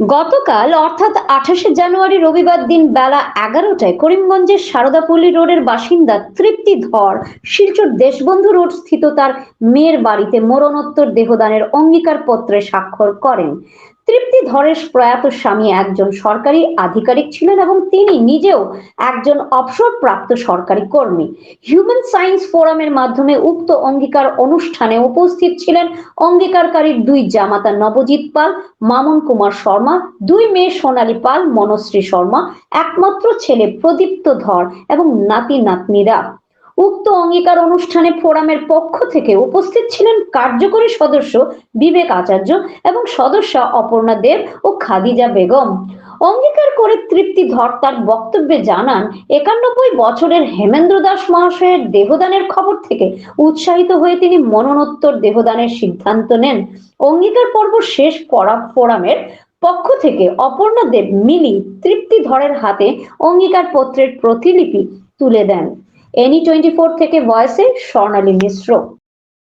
গতকাল, অর্থাৎ আঠাশে জানুয়ারি রবিবার দিন বেলা এগারোটায় করিমগঞ্জের সারদাপল্লী রোডের বাসিন্দা তৃপ্তি ধর শিলচর দেশবন্ধু রোড স্থিত তার মেয়ের বাড়িতে মরণোত্তর দেহদানের অঙ্গীকার পত্রে স্বাক্ষর করেন। তৃপ্তি ধরের প্রয়াত স্বামী একজন সরকারি আধিকারিক ছিলেন এবং তিনি নিজেও একজন অবসরপ্রাপ্ত সরকারি কর্মী। হিউম্যান সায়েন্স ফোরামের মাধ্যমে উক্ত অঙ্গীকার অনুষ্ঠানে উপস্থিত ছিলেন অঙ্গীকারকারীর দুই জামাতা নবজিৎ পাল, মামন কুমার শর্মা, দুই মেয়ে সোনালী পাল, মনশ্রী শর্মা, একমাত্র ছেলে প্রদীপ্ত ধর এবং নাতি নাতনিরা। উক্ত অঙ্গীকার অনুষ্ঠানে ফোরামের পক্ষ থেকে উপস্থিত ছিলেন কার্যকরী সদস্য বিবেক আচার্য এবং সদস্যা অপর্ণা দেব ও খাদিজা বেগম। অঙ্গীকার করে তৃপ্তি ধর তার বক্তব্যে জানান, একানব্বই বছরের হেমেন্দ্র দাস মহাশয়ের দেহদানের খবর থেকে উৎসাহিত হয়ে তিনি মরণোত্তর দেহদানের সিদ্ধান্ত নেন। অঙ্গীকার পর্ব শেষ করা ফোরামের পক্ষ থেকে অপর্ণা দেব মিলি তৃপ্তি ধরের হাতে অঙ্গীকার পত্রের প্রতিলিপি তুলে দেন। এনি টোয়েন্টি ফোর থেকে ভয়েসে স্বর্ণালী মিশ্র।